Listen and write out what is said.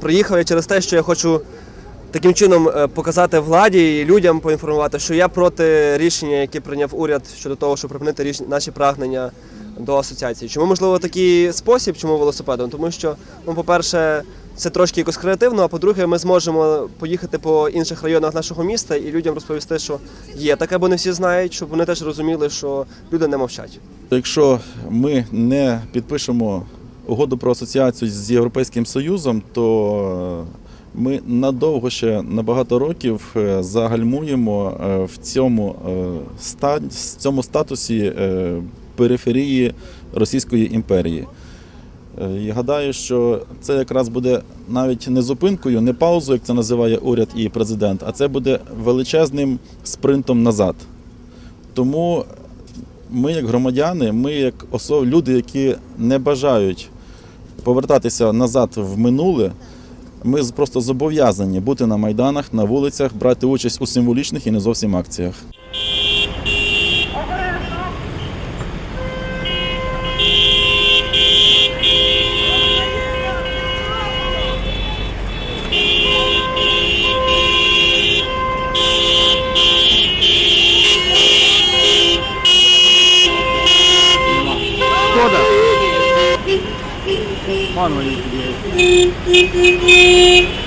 Приїхав я через те, що я хочу таким чином е, показати владі і людям поінформувати, що я проти рішення, яке прийняв уряд щодо того, щоб припинити наші прагнення до асоціації. Чому можливо такий спосіб? Чому велосипедом? Тому що, ну, по-перше, це трошки якось креативно, а по-друге, ми зможемо поїхати по інших районах нашого міста і людям розповісти, що є таке, бо не всі знають, щоб вони теж розуміли, що люди не мовчать. Якщо ми не підпишемо угоду про асоціацію з Європейським Союзом, то ми надовго ще на багато років е, загальмуємо е, в цьому, е, в цьому статусі е, периферії Російської імперії. Е, І гадаю, що це якраз буде навіть не зупинкою, не паузою, як це називає уряд і президент, а це буде величезним спринтом назад. Тому ми, як громадяни, ми як осо- люди, які не бажають повертатися назад в минуле, ми просто зобов'язані бути на майданах, на вулицях, брати участь у символічних і не зовсім акціях. Шкода. まあ乗り切りで。